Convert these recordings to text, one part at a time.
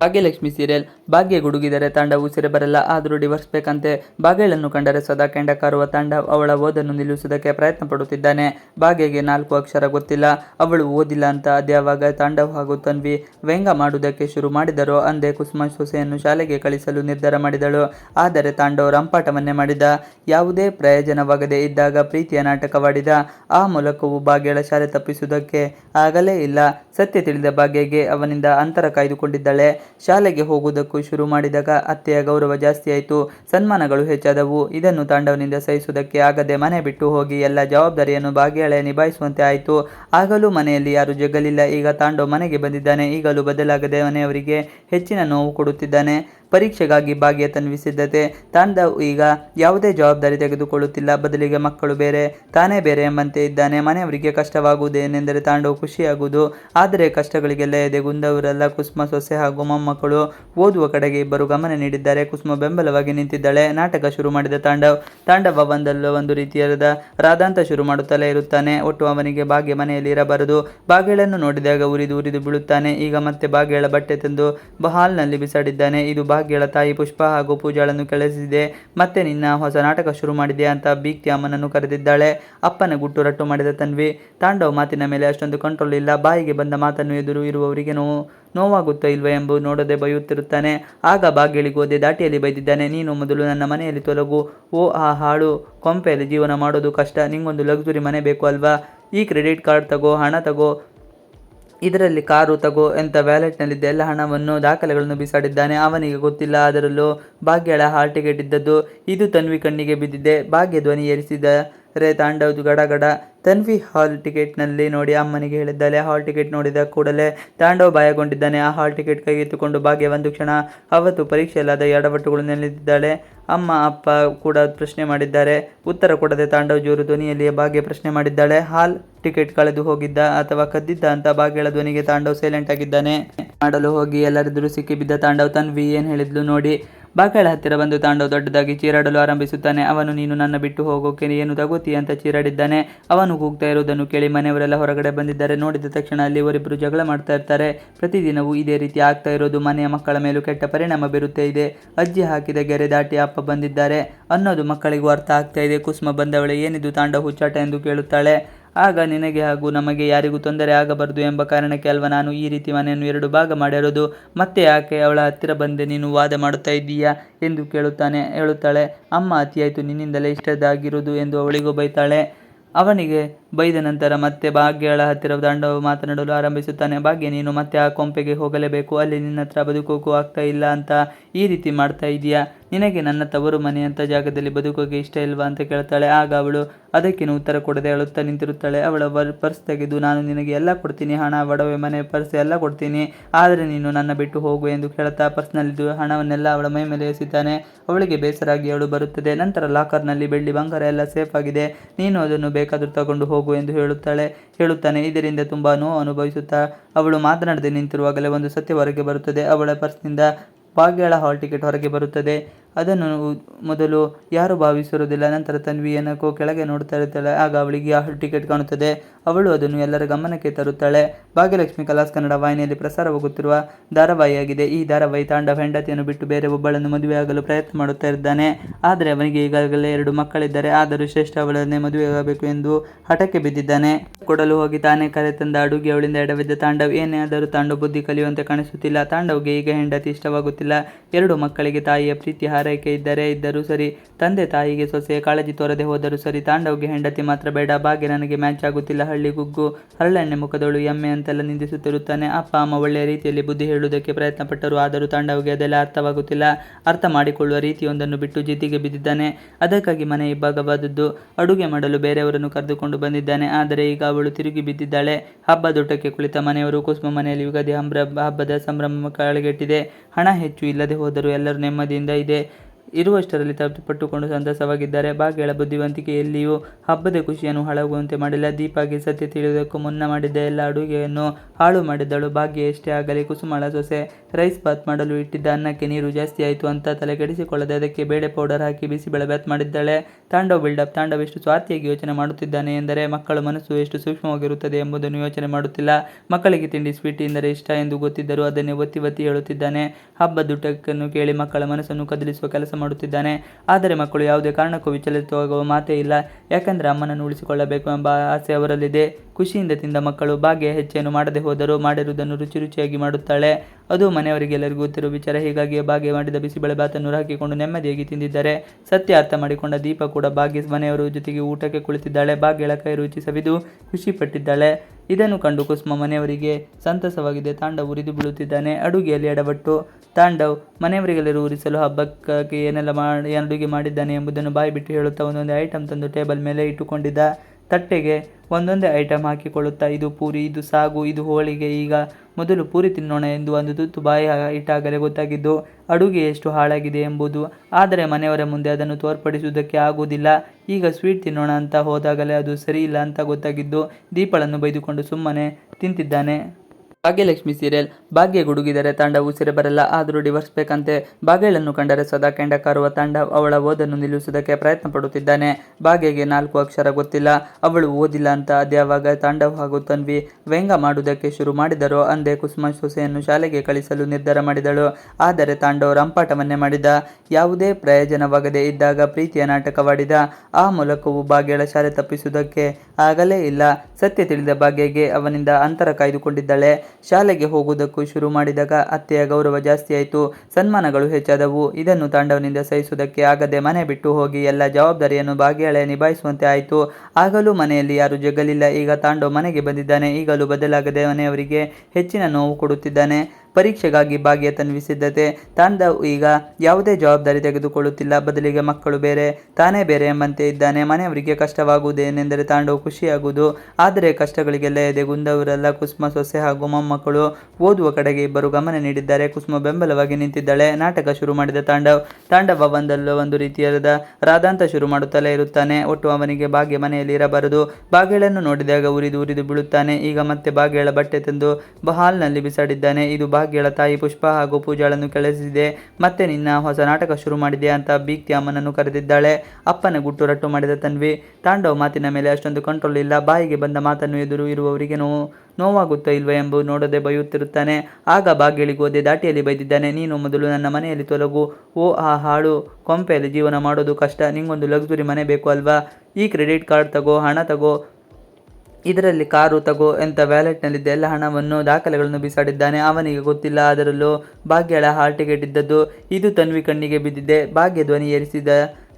Bhagyalakshmi serial ಭಾಗ್ಯ ಗುಡುಗಿದರೆ ತಾಂಡವೂ ಬರಲ್ಲ, ಆದರೂ divorce ಬೇಕಂತೆ. ಭಾಗ್ಯಳನ್ನು ಕಂಡರೆ ಸದಾ ಕೆಂಡ ಕಾರುವ ತಂಡ ಅವಳ ಓದನ್ನು ನಿಲ್ಲಿಸುವುದಕ್ಕೆ ಪ್ರಯತ್ನ ಪಡುತ್ತಿದ್ದಾನೆ. ಭಾಗ್ಯಗೆ ನಾಲ್ಕು ಅಕ್ಷರ ಗೊತ್ತಿಲ್ಲ. ಅವಳು ಓದಿಲ್ಲ ಅಂತ ಅದ್ಯಾವಾಗ ತಾಂಡವ್ ಹಾಗೂ ತನ್ವಿ ವ್ಯಂಗ ಮಾಡುವುದಕ್ಕೆ ಶುರು ಮಾಡಿದರೋ ಅಂದೇ ಕುಸುಮ ಸೊಸೆಯನ್ನು ಶಾಲೆಗೆ ಕಳಿಸಲು ನಿರ್ಧಾರ ಮಾಡಿದಳು. ಆದರೆ ತಾಂಡವ್ ರಂಪಾಟವನ್ನೇ ಮಾಡಿದ. ಯಾವುದೇ ಪ್ರಯೋಜನವಾಗದೇ ಇದ್ದಾಗ ಪ್ರೀತಿಯ ನಾಟಕವಾಡಿದ. ಆ ಮೂಲಕವೂ ಭಾಗ್ಯಳ ಶಾಲೆ ತಪ್ಪಿಸುವುದಕ್ಕೆ ಆಗಲೇ ಇಲ್ಲ. ಸತ್ಯ ತಿಳಿದ ಭಾಗ್ಯಗೆ ಅವನಿಂದ ಅಂತರ ಕಾಯ್ದುಕೊಂಡಿದ್ದಾಳೆ. ಶಾಲೆಗೆ ಹೋಗುವುದಕ್ಕೂ ಶುರು ಮಾಡಿದಾಗ ಅತ್ತೆಯ ಗೌರವ ಜಾಸ್ತಿಯಾಯಿತು ಸನ್ಮಾನಗಳು ಹೆಚ್ಚಾದವು. ಇದನ್ನು ತಾಂಡವನಿಂದ ಸಹಿಸುವುದಕ್ಕೆ ಆಗದೆ ಮನೆ ಬಿಟ್ಟು ಹೋಗಿ ಎಲ್ಲ ಜವಾಬ್ದಾರಿಯನ್ನು ಬಾಗಿಯಾಳೆ ನಿಭಾಯಿಸುವಂತೆ ಆಯಿತು. ಆಗಲೂ ಮನೆಯಲ್ಲಿ ಯಾರು ಜಗಲಿಲ್ಲ. ಈಗ ತಾಂಡವ್ ಮನೆಗೆ ಬಂದಿದ್ದಾನೆ. ಈಗಲೂ ಬದಲಾಗದೆ ಮನೆಯವರಿಗೆ ಹೆಚ್ಚಿನ ನೋವು ಕೊಡುತ್ತಿದ್ದಾನೆ. ಪರೀಕ್ಷೆಗಾಗಿ ಭಾಗ್ಯ ತನ್ವಿಸಿದ್ದತೆ ಈಗ ಯಾವುದೇ ಜವಾಬ್ದಾರಿ ತೆಗೆದುಕೊಳ್ಳುತ್ತಿಲ್ಲ. ಬದಲಿಗೆ ಮಕ್ಕಳು ಬೇರೆ, ತಾನೇ ಬೇರೆ ಎಂಬಂತೆ ಇದ್ದಾನೆ. ಮನೆಯವರಿಗೆ ಕಷ್ಟವಾಗುವುದೇನೆಂದರೆ ತಾಂಡವ್ ಖುಷಿಯಾಗುವುದು. ಆದರೆ ಕಷ್ಟಗಳಿಗೆಲ್ಲ ಎದೆಗುಂದವರೆಲ್ಲ ಕುಸುಮ, ಸೊಸೆ ಹಾಗೂ ಮೊಮ್ಮಕ್ಕಳು ಓದುವ ಕಡೆಗೆ ಇಬ್ಬರು ಗಮನ ನೀಡಿದ್ದಾರೆ. ಕುಸುಮ ಬೆಂಬಲವಾಗಿ ನಿಂತಿದ್ದಾಳೆ. ನಾಟಕ ಶುರು ಮಾಡಿದ ತಾಂಡವ್, ತಾಂಡವ ಒಂದಲ್ಲ ಒಂದು ರೀತಿಯಾದ ರಾಧಾಂತ ಶುರು ಮಾಡುತ್ತಲೇ ಇರುತ್ತಾನೆ. ಒಟ್ಟು ಅವನಿಗೆ ಭಾಗ್ಯ ಮನೆಯಲ್ಲಿ ಇರಬಾರದು. ಬಾಗಿಲನ್ನು ನೋಡಿದಾಗ ಉರಿದು ಉರಿದು ಬೀಳುತ್ತಾನೆ. ಈಗ ಮತ್ತೆ ಬಾಗಿಲ ಬಟ್ಟೆ ತಂದು ಹಾಲ್ನಲ್ಲಿ ಬಿಸಾಡಿದ್ದಾನೆ. ಇದು ಭಾಗ್ಯಳ ತಾಯಿ ಪುಷ್ಪ ಹಾಗೂ ಪೂಜಾಳನ್ನು ಕೆಳಸಿದೆ. ಮತ್ತೆ ನಿನ್ನ ಹೊಸ ನಾಟಕ ಶುರು ಮಾಡಿದೆ ಅಂತ ಭೀಕ್ತಿ ಅಮ್ಮನನ್ನು ಕರೆದಿದ್ದಾಳೆ. ಅಪ್ಪನ ಗುಟ್ಟು ರಟ್ಟು ಮಾಡಿದ ತನ್ವಿ. ತಾಂಡವ್ ಮಾತಿನ ಮೇಲೆ ಅಷ್ಟೊಂದು ಕಂಟ್ರೋಲ್ ಇಲ್ಲ. ಬಾಯಿಗೆ ಬಂದ ಮಾತನ್ನು ಎದುರು ಇರುವವರಿಗೆ ನೋವು ನೋವಾಗುತ್ತೋ ಇಲ್ವೋ ಎಂಬುದು ನೋಡದೆ ಬೈಯುತ್ತಿರುತ್ತಾನೆ. ಆಗ ಬಾಗಿಳಿಗೋದೆ ದಾಟಿಯಲ್ಲಿ ಬೈದಿದ್ದಾನೆ, ನೀನು ಮೊದಲು ನನ್ನ ಮನೆಯಲ್ಲಿ ತೊಲಗು. ಓ, ಆ ಹಾಳು ಕೊಂಪೆಯಲ್ಲಿ ಜೀವನ ಮಾಡೋದು ಕಷ್ಟ. ನಿಂಗೊಂದು ಲಕ್ಸುರಿ ಮನೆ ಬೇಕು ಅಲ್ವಾ? ಈ ಕ್ರೆಡಿಟ್ ಕಾರ್ಡ್ ತಗೋ, ಹಣ ತಗೋ. ಇದರಲ್ಲಿ ಕಾರು ತಗೋ ಎಂತ ವ್ಯಾಲೆಟ್ನಲ್ಲಿದ್ದ ಎಲ್ಲ ಹಣವನ್ನು ದಾಖಲೆಗಳನ್ನು ಬಿಸಾಡಿದ್ದಾನೆ. ಅವನಿಗೆ ಗೊತ್ತಿಲ್ಲ. ಅದರಲ್ಲೂ ಭಾಗ್ಯಳ ಹಾಲ್ ಟಿಕೆಟ್ ಇದ್ದದ್ದು ಇದು ತನ್ವಿ ಕಣ್ಣಿಗೆ ಬಿದ್ದಿದೆ. ಭಾಗ್ಯ ಧ್ವನಿ ಏರಿಸಿದರೆ ತಾಂಡವ್ದು ಗಡಗಡ ತನ್ವಿ ಹಾಲ್ ಟಿಕೆಟ್ನಲ್ಲಿ ನೋಡಿ ಅಮ್ಮನಿಗೆ ಹೇಳಿದ್ದಾಳೆ, ಹಾಲ್ ಟಿಕೆಟ್ ನೋಡಿದ ಕೂಡಲೇ ತಾಂಡವ್ ಭಯಗೊಂಡಿದ್ದಾನೆ ಆ ಹಾಲ್ ಟಿಕೆಟ್ ಕೈಗೆತ್ತಿಕೊಂಡು ಭಾಗ್ಯ ಒಂದು ಕ್ಷಣ ಅವತ್ತು ಪರೀಕ್ಷೆಯಲ್ಲಾದ ಎಡವಟ್ಟುಗಳು ನೆಲೆದಿದ್ದಾಳೆ. ಅಮ್ಮ, ಅಪ್ಪ ಕೂಡ ಪ್ರಶ್ನೆ ಮಾಡಿದ್ದಾರೆ. ಉತ್ತರ ಕೊಡದೆ ತಾಂಡವ್ ಜೋರು ಧ್ವನಿಯಲ್ಲಿ ಭಾಗ್ಯ ಪ್ರಶ್ನೆ ಮಾಡಿದ್ದಾಳೆ. ಹಾಲ್ ಟಿಕೆಟ್ ಕಳೆದು ಹೋಗಿದ್ದ ಅಥವಾ ಕದ್ದಿದ್ದ ಅಂತ ಭಾಗ್ಯಳ ಧ್ವನಿಗೆ ತಾಂಡವ್ ಸೈಲೆಂಟ್ ಆಗಿದ್ದಾನೆ. ಮಾಡಲು ಹೋಗಿ ಎಲ್ಲರೆದುರು ಸಿಕ್ಕಿಬಿದ್ದ ತಾಂಡವ್ ತನ್ವಿ ಏನು ಹೇಳಿದ್ಲು ನೋಡಿ. ಬಾಗಳ ಹತ್ತಿರ ಬಂದು ತಾಂಡವ್ ದೊಡ್ಡದಾಗಿ ಚೀರಾಡಲು ಆರಂಭಿಸುತ್ತಾನೆ. ಅವನು, ನೀನು ನನ್ನ ಬಿಟ್ಟು ಹೋಗೋಕೆ ಏನು ತಗೋತಿ? ಅಂತ ಚೀರಾಡಿದ್ದಾನೆ. ಅವನು ಕೂಗ್ತಾ ಇರುವುದನ್ನು ಕೇಳಿ ಮನೆಯವರೆಲ್ಲ ಹೊರಗಡೆ ಬಂದಿದ್ದಾರೆ. ನೋಡಿದ ತಕ್ಷಣ ಅಲ್ಲಿ ಅವರಿಬ್ಬರು ಜಗಳ ಮಾಡ್ತಾ ಇರ್ತಾರೆ. ಪ್ರತಿದಿನವೂ ಇದೇ ರೀತಿ ಆಗ್ತಾ ಇರೋದು ಮನೆಯ ಮಕ್ಕಳ ಮೇಲೂ ಕೆಟ್ಟ ಪರಿಣಾಮ ಬೀರುತ್ತಾ ಇದೆ. ಅಜ್ಜಿ ಹಾಕಿದ ಗೆರೆ ದಾಟಿ ಅಪ್ಪ ಬಂದಿದ್ದಾರೆ. ಅನ್ನೋದು ಮಕ್ಕಳಿಗೂ ಅರ್ಥ ಆಗ್ತಾ ಇದೆ. ಕುಸುಮ ಬಂದವಳೆ, ಏನಿದು ತಾಂಡ ಹುಚ್ಚಾಟ? ಎಂದು ಕೇಳುತ್ತಾಳೆ. ಆಗ ನಿನಗೆ ಹಾಗೂ ನಮಗೆ ಯಾರಿಗೂ ತೊಂದರೆ ಆಗಬಾರದು ಎಂಬ ಕಾರಣಕ್ಕೆ ಅಲ್ವಾ ನಾನು ಈ ರೀತಿ ಮನೆಯನ್ನು ಎರಡು ಭಾಗ ಮಾಡಿರೋದು? ಮತ್ತೆ ಯಾಕೆ ಅವಳ ಹತ್ತಿರ ಬಂದೆ, ನೀನು ವಾದ ಮಾಡುತ್ತಾ ಇದ್ದೀಯಾ? ಎಂದು ಕೇಳುತ್ತಾನೆ. ಹೇಳುತ್ತಾಳೆ, ಅಮ್ಮ, ಅತಿಯಾಯಿತು, ನಿನ್ನಿಂದಲೇ ಇಷ್ಟದಾಗಿರುವುದು ಎಂದು ಅವಳಿಗೂ ಬೈತಾಳೆ. ಅವನಿಗೆ ಬೈದ ನಂತರ ಮತ್ತೆ ಭಾಗ್ಯಳ ಹತ್ತಿರ ದಾಂಡವ ಮಾತನಾಡಲು ಆರಂಭಿಸುತ್ತಾನೆ. ಭಾಗ್ಯ, ನೀನು ಮತ್ತೆ ಆ ಕೊಂಪೆಗೆ ಹೋಗಲೇಬೇಕು. ಅಲ್ಲಿ ನಿನ್ನ ಹತ್ರ ಬದುಕೋಕು ಆಗ್ತಾ ಇಲ್ಲ ಅಂತ ಈ ರೀತಿ ಮಾಡ್ತಾ ಇದೀಯಾ? ನಿನಗೆ ನನ್ನ ತವರು ಮನೆ ಅಂತ ಜಾಗದಲ್ಲಿ ಬದುಕೋಕೆ ಇಷ್ಟ ಇಲ್ವಾ ಅಂತ ಕೇಳ್ತಾಳೆ. ಆಗ ಅವಳು ಅದಕ್ಕೇನು ಉತ್ತರ ಕೊಡದೆ ಅಳುತ್ತಾ ನಿಂತಿರುತ್ತಾಳೆ. ಅವಳ ಪರ್ಸ್ ತೆಗೆದು, ನಾನು ನಿನಗೆ ಎಲ್ಲ ಕೊಡ್ತೀನಿ ಹಣ ಒಡವೆ ಮನೆ, ಪರ್ಸ್ ಎಲ್ಲ ಕೊಡ್ತೀನಿ. ಆದರೆ ನೀನು ನನ್ನ ಬಿಟ್ಟು ಹೋಗು ಎಂದು ಕೇಳುತ್ತಾ ಪರ್ಸ್ನಲ್ಲಿದ್ದು ಹಣವನ್ನೆಲ್ಲ ಅವಳ ಮೈ ಮೇಲೆ ಎಸಿತಾನೆ. ಅವಳಿಗೆ ಬೇಸರಾಗಿ ಅವಳು ಬರುತ್ತದೆ. ನಂತರ ಲಾಕರ್ನಲ್ಲಿ ಬೆಳ್ಳಿ ಬಂಗಾರ ಎಲ್ಲ ಸೇಫ್ ಆಗಿದೆ. ನೀನು ಅದನ್ನು ಬೇಕಾದರೂ ತಗೊಂಡು ಎಂದು ಹೇಳುತ್ತಾಳೆ. ಹೇಳುತ್ತಾನೆ, ಇದರಿಂದ ತುಂಬ ನೋವು ಅನುಭವಿಸುತ್ತಾ, ಅವಳು ಮಾತನಾಡದೆ ನಿಂತಿರುವಾಗಲೇ ಒಂದು ಸತ್ಯ ಹೊರಗೆ ಬರುತ್ತದೆ. ಅವಳ ಪರ್ಸ್ನಿಂದ ಭಾಗ್ಯಳ ಹಾಲ್ ಟಿಕೆಟ್ ಹೊರಗೆ ಬರುತ್ತದೆ. ಅದನ್ನು ಮೊದಲು ಯಾರು ಭಾವಿಸಿರುವುದಿಲ್ಲ ನಂತರ ತನ್ವಿ ಏನಕ್ಕೋ ಕೆಳಗೆ ನೋಡ್ತಾ ಇರ್ತಾಳೆ. ಆಗ ಅವಳಿಗೆ ಆ ಟಿಕೆಟ್ ಕಾಣುತ್ತದೆ. ಅವಳು ಅದನ್ನು ಎಲ್ಲರ ಗಮನಕ್ಕೆ ತರುತ್ತಾಳೆ. ಭಾಗ್ಯಲಕ್ಷ್ಮಿ ಕಲಾಸ್ ಕನ್ನಡ ವಾಹಿನಿಯಲ್ಲಿ ಪ್ರಸಾರವಾಗುತ್ತಿರುವ ಧಾರಾವಾಹಿಯಾಗಿದೆ. ಈ ಧಾರಾವಾಹಿ ತಾಂಡವ ಹೆಂಡತಿಯನ್ನು ಬಿಟ್ಟು ಬೇರೆ ಒಬ್ಬಳನ್ನು ಮದುವೆಯಾಗಲು ಪ್ರಯತ್ನ ಮಾಡುತ್ತಾ ಇದ್ದಾನೆ. ಆದರೆ ಅವನಿಗೆ ಈಗಾಗಲೇ ಎರಡು ಮಕ್ಕಳಿದ್ದಾರೆ. ಆದರೂ ಶ್ರೇಷ್ಠ ಅವಳನ್ನೇ ಮದುವೆಯಾಗಬೇಕು ಎಂದು ಹಠಕ್ಕೆ ಬಿದ್ದಿದ್ದಾನೆ. ಕೊಡಲು ಹೋಗಿ ತಾನೇ ಕರೆ ತಂದ ಅಡುಗೆ ಅವಳಿಂದ ಎಡವಿದ್ದ ತಾಂಡವ್. ಏನೇ ಆದರೂ ತಾಂಡವ ಬುದ್ಧಿ ಕಲಿಯುವಂತೆ ಕಾಣಿಸುತ್ತಿಲ್ಲ. ತಾಂಡವ್ಗೆ ಈಗ ಹೆಂಡತಿ ಇಷ್ಟವಾಗುತ್ತಿಲ್ಲ. ಎರಡು ಮಕ್ಕಳಿಗೆ ತಾಯಿಯ ಪ್ರೀತಿ ಹಾರೈಕೆ ಇದ್ದರೆ ಇದ್ದರೂ ಸರಿ, ತಂದೆ ತಾಯಿಗೆ ಸೊಸೆಯ ಕಾಳಜಿ ತೋರದೆ ಹೋದರೂ ಸರಿ, ತಾಂಡವ್ಗೆ ಹೆಂಡತಿ ಮಾತ್ರ ಬೇಡ, ಭಾಗ್ಯ ನನಗೆ ಮ್ಯಾಚ್ ಆಗುತ್ತಿಲ್ಲ, ಹಳ್ಳಿ ಗುಗ್ಗು ಹರಳೆಣ್ಣೆ ಮುಖದವಳು ಎಮ್ಮೆ ಅಂತೆಲ್ಲ ನಿಂದಿಸುತ್ತಿರುತ್ತಾನೆ. ಅಪ್ಪ, ಅಮ್ಮ ಒಳ್ಳೆಯ ರೀತಿಯಲ್ಲಿ ಬುದ್ಧಿ ಹೇಳುವುದಕ್ಕೆ ಪ್ರಯತ್ನ ಪಟ್ಟರು ಆದರೂ ತಾಂಡವ್ಗೆ ಅದೆಲ್ಲ ಅರ್ಥವಾಗುತ್ತಿಲ್ಲ. ಅರ್ಥ ಮಾಡಿಕೊಳ್ಳುವ ರೀತಿಯೊಂದನ್ನು ಬಿಟ್ಟು ಜಿದ್ದಿಗೆ ಬಿದ್ದಿದ್ದಾನೆ. ಅದಕ್ಕಾಗಿ ಮನೆ ಇಬ್ಬಾಗವಾದದ್ದು. ಅಡುಗೆ ಮಾಡಲು ಬೇರೆಯವರನ್ನು ಕರೆದುಕೊಂಡು ಬಂದಿದ್ದಾನೆ. ಆದರೆ ಈಗ ಅವಳು ತಿರುಗಿ ಬಿದ್ದಿದ್ದಾಳೆ. ಹಬ್ಬದೊಟ್ಟಕ್ಕೆ ಕುಳಿತ ಮನೆಯವರು ಕುಸುಮ ಮನೆಯಲ್ಲಿ ಯುಗಾದಿ ಹಂಬ್ರ ಹಬ್ಬದ ಸಂಭ್ರಮ ಕಾಳಗೆಟ್ಟಿದೆ. ಹಣ ಹೆಚ್ಚು ಇಲ್ಲದೆ ಹೋದರೂ ಎಲ್ಲರೂ ನೆಮ್ಮದಿಯಿಂದ ಇದೆ. ಇರುವಷ್ಟರಲ್ಲಿ ತೃಪ್ತಿಪಟ್ಟುಕೊಂಡು ಸಂತಸವಾಗಿದ್ದಾರೆ. ಭಾಗ್ಯಳ ಬುದ್ಧಿವಂತಿಕೆಯಲ್ಲಿಯೂ ಹಬ್ಬದ ಖುಷಿಯನ್ನು ಹಾಳಾಗುವಂತೆ ಮಾಡಿಲ್ಲ. ದೀಪಾಗೆ ಸತ್ಯ ತಿಳಿಯುವುದಕ್ಕೂ ಮುನ್ನ ಮಾಡಿದ್ದ ಎಲ್ಲ ಅಡುಗೆಯನ್ನು ಹಾಳು ಮಾಡಿದ್ದಳು. ಭಾಗ್ಯ ಎಷ್ಟೇ ಆಗಲಿ ಕುಸುಮಳ ಸೊಸೆ ರೈಸ್ ಬಾತ್ ಮಾಡಲು ಇಟ್ಟಿದ್ದ ಅನ್ನಕ್ಕೆ ನೀರು ಜಾಸ್ತಿ ಆಯಿತು ಅಂತ ತಲೆಗೆಡಿಸಿಕೊಳ್ಳದೆ ಅದಕ್ಕೆ ಬೇಳೆ ಪೌಡರ್ ಹಾಕಿ ಬಿಸಿಬೇಳೆ ಬಾತ್ ಮಾಡಿದ್ದಾಳೆ. ತಾಂಡವ್ ಬಿಲ್ಡಪ್ ತಾಂಡವ್ ಎಷ್ಟು ಸ್ವಾರ್ಥಿಯಾಗಿ ಯೋಚನೆ ಮಾಡುತ್ತಿದ್ದಾನೆ ಎಂದರೆ ಮಕ್ಕಳ ಮನಸ್ಸು ಎಷ್ಟು ಸೂಕ್ಷ್ಮವಾಗಿರುತ್ತದೆ ಎಂಬುದನ್ನು ಯೋಚನೆ ಮಾಡುತ್ತಿಲ್ಲ. ಮಕ್ಕಳಿಗೆ ತಿಂಡಿ ಸ್ವೀಟ್ ಎಂದರೆ ಇಷ್ಟ ಎಂದು ಗೊತ್ತಿದ್ದರೂ ಅದನ್ನೇ ಒತ್ತಿ ಒತ್ತಿ ಹೇಳುತ್ತಿದ್ದಾನೆ. ಹಬ್ಬದುಟ್ಟಕ್ಕನ್ನು ಕೇಳಿ ಮಕ್ಕಳ ಮನಸ್ಸನ್ನು ಕದಲಿಸುವ ಕೆಲಸ ಮಾಡುತ್ತಿದ್ದಾನೆ. ಆದರೆ ಮಕ್ಕಳು ಯಾವುದೇ ಕಾರಣಕ್ಕೂ ವಿಚಲಿತವಾಗುವ ಮಾತೇ ಇಲ್ಲ. ಯಾಕಂದರೆ ಅಮ್ಮನನ್ನು ಉಳಿಸಿಕೊಳ್ಳಬೇಕು ಎಂಬ ಆಸೆ ಅವರಲ್ಲಿದೆ. ಖುಷಿಯಿಂದ ತಿಂದ ಮಕ್ಕಳು ಭಾಗ್ಯ ಹೆಚ್ಚೇನು ಮಾಡದೆ ಹೋದರೂ ಮಾಡಿರುವುದನ್ನು ರುಚಿ ರುಚಿಯಾಗಿ ಮಾಡುತ್ತಾಳೆ. ಅದು ಮನೆಯವರಿಗೆಲ್ಲರಿಗೂ ಗೊತ್ತಿರುವ ವಿಚಾರ. ಹೀಗಾಗಿ ಭಾಗ್ಯ ಮಾಡಿದ ಬಿಸಿಬೇಳೆ ಬಾತನ್ನು ಹಾಕಿಕೊಂಡು ನೆಮ್ಮದಿಯಾಗಿ ತಿಂದಿದ್ದಾರೆ. ಸತ್ಯ ಅರ್ಥ ಮಾಡಿಕೊಂಡ ದೀಪ ಕೂಡ ಭಾಗ್ಯ ಮನೆಯವರ ಜೊತೆಗೆ ಊಟಕ್ಕೆ ಕುಳಿತಿದ್ದಾಳೆ. ಭಾಗ್ಯಳ ಕೈ ರುಚಿ ಸವಿದು ಖುಷಿಪಟ್ಟಿದ್ದಾಳೆ. ಇದನ್ನು ಕಂಡು ಕುಸುಮ ಮನೆಯವರಿಗೆ ಸಂತಸವಾಗಿದೆ. ತಾಂಡವ್ ಉರಿದು ಬೀಳುತ್ತಿದ್ದಾನೆ. ಅಡುಗೆಯಲ್ಲಿ ಎಡವಟ್ಟು. ತಾಂಡವ್ ಮನೆಯವರಿಗೆಲ್ಲರೂ ಉರಿಸಲು ಹಬ್ಬಕ್ಕಾಗಿ ಏನೆಲ್ಲ ಮಾಡಿ ಅಡುಗೆ ಮಾಡಿದ್ದಾನೆ ಎಂಬುದನ್ನು ಬಾಯಿ ಬಿಟ್ಟು ಹೇಳುತ್ತಾ ಒಂದೊಂದು ಐಟಮ್ ತಂದು ಟೇಬಲ್ ಮೇಲೆ ಇಟ್ಟುಕೊಂಡಿದ್ದ. ತಟ್ಟೆಗೆ ಒಂದೊಂದೇ ಐಟಮ್ ಹಾಕಿಕೊಳ್ಳುತ್ತಾ, ಇದು ಪೂರಿ, ಇದು ಸಾಗು, ಇದು ಹೋಳಿಗೆ, ಈಗ ಮೊದಲು ಪೂರಿ ತಿನ್ನೋಣ ಎಂದು ಒಂದು ತುತ್ತು ಬಾಯಿ ಇಟ್ಟಾಗಲೇ ಗೊತ್ತಾಗಿದ್ದು, ಅಡುಗೆ ಎಷ್ಟು ಹಾಳಾಗಿದೆ ಎಂಬುದು. ಆದರೆ ಮನೆಯವರ ಮುಂದೆ ಅದನ್ನು ತೋರ್ಪಡಿಸುವುದಕ್ಕೆ ಆಗುವುದಿಲ್ಲ. ಈಗ ಸ್ವೀಟ್ ತಿನ್ನೋಣ ಅಂತ ಹೋದಾಗಲೇ ಅದು ಸರಿ ಇಲ್ಲ ಅಂತ ಗೊತ್ತಾಗಿದ್ದು, ದೀಪಳನ್ನು ಬೈದುಕೊಂಡು ಸುಮ್ಮನೆ ತಿಂತಿದ್ದಾನೆ. ಭಾಗ್ಯಲಕ್ಷ್ಮಿ ಸೀರಿಯಲ್ ಭಾಗ್ಯ ಗುಡುಗಿದರೆ ತಾಂಡ ಉಸಿರೆ ಬರಲ್ಲ, ಆದರೂ ಡಿವರ್ಸ್ ಬೇಕಂತೆ. ಭಾಗ್ಯಳನ್ನು ಕಂಡರೆ ಸದಾ ಕೆಂಡ ಕಾರುವ ತಾಂಡ ಅವಳ ಓದನ್ನು ನಿಲ್ಲಿಸುವುದಕ್ಕೆ ಪ್ರಯತ್ನ ಪಡುತ್ತಿದ್ದಾನೆ. ಭಾಗ್ಯಗೆ ನಾಲ್ಕು ಅಕ್ಷರ ಗೊತ್ತಿಲ್ಲ. ಅವಳು ಓದಿಲ್ಲ ಅಂತ ಅದ್ಯಾವಾಗ ತಾಂಡವ್ ಹಾಗೂ ತನ್ವಿ ವ್ಯಂಗ ಮಾಡುವುದಕ್ಕೆ ಶುರು ಮಾಡಿದರೋ. ಅಂದೇ ಕುಸುಮ ಸೊಸೆಯನ್ನು ಶಾಲೆಗೆ ಕಳಿಸಲು ನಿರ್ಧಾರ ಮಾಡಿದಳು. ಆದರೆ ತಾಂಡವ್ ರಂಪಾಟವನ್ನೇ ಮಾಡಿದ. ಯಾವುದೇ ಪ್ರಯೋಜನವಾಗದೇ ಇದ್ದಾಗ ಪ್ರೀತಿಯ ನಾಟಕವಾಡಿದ. ಆ ಮೂಲಕವೂ ಭಾಗ್ಯಳ ಶಾಲೆ ತಪ್ಪಿಸುವುದಕ್ಕೆ ಆಗಲೇ ಇಲ್ಲ. ಸತ್ಯ ತಿಳಿದ ಭಾಗ್ಯಗೆ ಅವನಿಂದ ಅಂತರ ಕಾಯ್ದುಕೊಂಡಿದ್ದಾಳೆ. ಶಾಲೆಗೆ ಹೋಗುವುದಕ್ಕೂ ಶುರು ಮಾಡಿದಾಗ ಅತ್ತೆಯ ಗೌರವ ಜಾಸ್ತಿಯಾಯಿತು ಸನ್ಮಾನಗಳು ಹೆಚ್ಚಾದವು. ಇದನ್ನು ತಾಂಡವನಿಂದ ಸಹಿಸುವುದಕ್ಕೆ ಆಗದೆ ಮನೆ ಬಿಟ್ಟು ಹೋಗಿ ಎಲ್ಲ ಜವಾಬ್ದಾರಿಯನ್ನು ಭಾಗ್ಯಳೆ ನಿಭಾಯಿಸುವಂತೆ ಆಯಿತು. ಆಗಲೂ ಮನೆಯಲ್ಲಿ ಯಾರು ಜಗಲಿಲ್ಲ ಈಗ ತಾಂಡವ್ ಮನೆಗೆ ಬಂದಿದ್ದಾನೆ. ಈಗಲೂ ಬದಲಾಗದೆ ಮನೆಯವರಿಗೆ ಹೆಚ್ಚಿನ ನೋವು ಕೊಡುತ್ತಿದ್ದಾನೆ. ಪರೀಕ್ಷೆಗಾಗಿ ಭಾಗ್ಯ ತನ್ವಿಸಿದ್ದತೆ ತಂದ ಈಗ ಯಾವುದೇ ಜವಾಬ್ದಾರಿ ತೆಗೆದುಕೊಳ್ಳುತ್ತಿಲ್ಲ. ಬದಲಿಗೆ ಮಕ್ಕಳು ಬೇರೆ, ತಾನೇ ಬೇರೆ ಎಂಬಂತೆ ಇದ್ದಾನೆ. ಮನೆಯವರಿಗೆ ಕಷ್ಟವಾಗುವುದೇನೆಂದರೆ ತಾಂಡವು ಖುಷಿಯಾಗುವುದು. ಆದರೆ ಕಷ್ಟಗಳಿಗೆಲ್ಲ ಎದೆಗುಂದವರೆಲ್ಲ ಕುಸುಮ, ಸೊಸೆ ಹಾಗೂ ಮೊಮ್ಮಕ್ಕಳು ಓದುವ ಕಡೆಗೆ ಇಬ್ಬರು ಗಮನ ನೀಡಿದ್ದಾರೆ. ಕುಸುಮ ಬೆಂಬಲವಾಗಿ ನಿಂತಿದ್ದಾಳೆ. ನಾಟಕ ಶುರು ಮಾಡಿದ ತಾಂಡವ್, ತಾಂಡವ ಒಂದಲ್ಲ ಒಂದು ರೀತಿಯಾದ ರಾಧಾಂತ ಶುರು ಮಾಡುತ್ತಲೇ ಇರುತ್ತಾನೆ. ಒಟ್ಟು ಅವನಿಗೆ ಭಾಗ್ಯ ಮನೆಯಲ್ಲಿ ಇರಬಾರದು. ಬಾಗಿಲನ್ನು ನೋಡಿದಾಗ ಉರಿದು ಉರಿದು ಬೀಳುತ್ತಾನೆ. ಈಗ ಮತ್ತೆ ಬಾಗೇಳ ಬಟ್ಟೆ ತಂದು ಹಾಲ್ನಲ್ಲಿ ಬಿಸಾಡಿದ್ದಾನೆ. ಇದು ಭಾಗ್ಯಳ ತಾಯಿ ಪುಷ್ಪ ಹಾಗೂ ಪೂಜಾಳನ್ನು ಕೆಳಸಿದೆ. ಮತ್ತೆ ನಿನ್ನ ಹೊಸ ನಾಟಕ ಶುರು ಮಾಡಿದೆ ಅಂತ ಬೀಕ್ತಿ ಅಮ್ಮನನ್ನು ಕರೆದಿದ್ದಾಳೆ. ಅಪ್ಪನ ಗುಟ್ಟು ರಟ್ಟು ಮಾಡಿದ ತನ್ವಿ, ತಾಂಡವ್ ಮಾತಿನ ಮೇಲೆ ಅಷ್ಟೊಂದು ಕಂಟ್ರೋಲ್ ಇಲ್ಲ. ಬಾಯಿಗೆ ಬಂದ ಮಾತನ್ನು ಎದುರು ಇರುವವರಿಗೆ ನೋವು ನೋವಾಗುತ್ತೋ ಇಲ್ವೋ ಎಂಬುದು ನೋಡದೆ ಬೈಯುತ್ತಿರುತ್ತಾನೆ. ಆಗ ಬಾಗಿಲಿಗೋದೆ ದಾಟಿಯಲ್ಲಿ ಬೈದಿದ್ದಾನೆ, ನೀನು ಮೊದಲು ನನ್ನ ಮನೆಯಲ್ಲಿ ತೊಲಗು. ಓ, ಆ ಹಾಳು ಕೊಂಪೆಯಲ್ಲಿ ಜೀವನ ಮಾಡೋದು ಕಷ್ಟ. ನಿಂಗೊಂದು ಲಕ್ಸುರಿ ಮನೆ ಬೇಕು ಅಲ್ವಾ? ಈ ಕ್ರೆಡಿಟ್ ಕಾರ್ಡ್ ತಗೋ, ಹಣ ತಗೋ. ಇದರಲ್ಲಿ ಕಾರು ತಗೋ ಎಂತ ವ್ಯಾಲೆಟ್ನಲ್ಲಿದ್ದ ಎಲ್ಲ ಹಣವನ್ನು, ದಾಖಲೆಗಳನ್ನು ಬಿಸಾಡಿದ್ದಾನೆ. ಅವನಿಗೆ ಗೊತ್ತಿಲ್ಲ ಅದರಲ್ಲೂ ಭಾಗ್ಯಳ ಹಾಲ್ ಟಿಕೆಟ್ ಇದ್ದದ್ದು ಇದು ತನ್ವಿ ಕಣ್ಣಿಗೆ ಬಿದ್ದಿದೆ. ಭಾಗ್ಯ ಧ್ವನಿ ಏರಿಸಿದ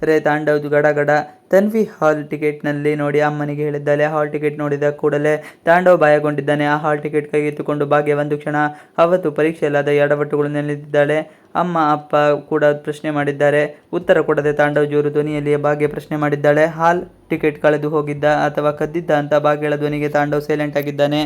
ರೇ ತಾಂಡವ್ ಗಡಗಡ. ತನ್ವಿ ಹಾಲ್ ಟಿಕೆಟ್ನಲ್ಲಿ ನೋಡಿ ಅಮ್ಮನಿಗೆ ಹೇಳಿದ್ದಾಳೆ, ಹಾಲ್ ಟಿಕೆಟ್ ನೋಡಿದ ಕೂಡಲೇ ತಾಂಡವ್ ಭಯಗೊಂಡಿದ್ದಾನೆ ಆ ಹಾಲ್ ಟಿಕೆಟ್ ಕೈಗೆತ್ತಿಕೊಂಡು ಭಾಗ್ಯ ಒಂದು ಕ್ಷಣ ಅವತ್ತು ಪರೀಕ್ಷೆಯಲ್ಲಾದ ಎಡವಟ್ಟುಗಳು ನೆನೆದಿದ್ದಾಳೆ ಅಮ್ಮ, ಅಪ್ಪ ಕೂಡ ಪ್ರಶ್ನೆ ಮಾಡಿದ್ದಾರೆ. ಉತ್ತರ ಕೊಡದೆ ತಾಂಡವ್ ಜೋರು ಧ್ವನಿಯಲ್ಲಿಯೇ ಭಾಗ್ಯ ಪ್ರಶ್ನೆ ಮಾಡಿದ್ದಾಳೆ. ಹಾಲ್ ಟಿಕೆಟ್ ಕಳೆದು ಹೋಗಿದ್ದ ಅಥವಾ ಕದ್ದಿದ್ದ ಅಂತ ಭಾಗ್ಯಳ ಧ್ವನಿಗೆ ತಾಂಡವ್ ಸೈಲೆಂಟ್ ಆಗಿದ್ದಾನೆ.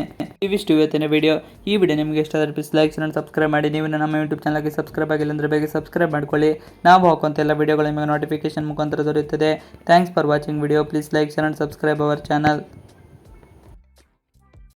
ಇವಿಷ್ಟು ಇವತ್ತಿನ ವಿಡಿಯೋ ಈ ವಿಡಿಯೋ ನಿಮಗೆ ಇಷ್ಟ ಆದರೆ ಪ್ಲೀಸ್ ಲೈಕ್ ಚಾನಲ್ ಸಬ್ಸ್ಕ್ರೈಬ್ ಮಾಡಿ. ನೀವು ನಮ್ಮ ಯೂಟ್ಯೂಬ್ ಚಾನಲ್ಗೆ ಸಬ್ಸ್ಕ್ರೈಬ್ ಆಗಿಲ್ಲ ಅಂದರೆ ಬೇಗ ಸಬ್ಸ್ಕ್ರೈಬ್ ಮಾಡ್ಕೊಳ್ಳಿ. ನಾವು ಹಾಕುವಂಥ ಎಲ್ಲ ವಿಡಿಯೋಗಳು ನಿಮಗೆ ನೋಟಿಫಿಕೇಶನ್ ಮುಖಾಂತರ ದೊರೆಯುತ್ತದೆ. Thanks for watching video please like channel subscribe our channel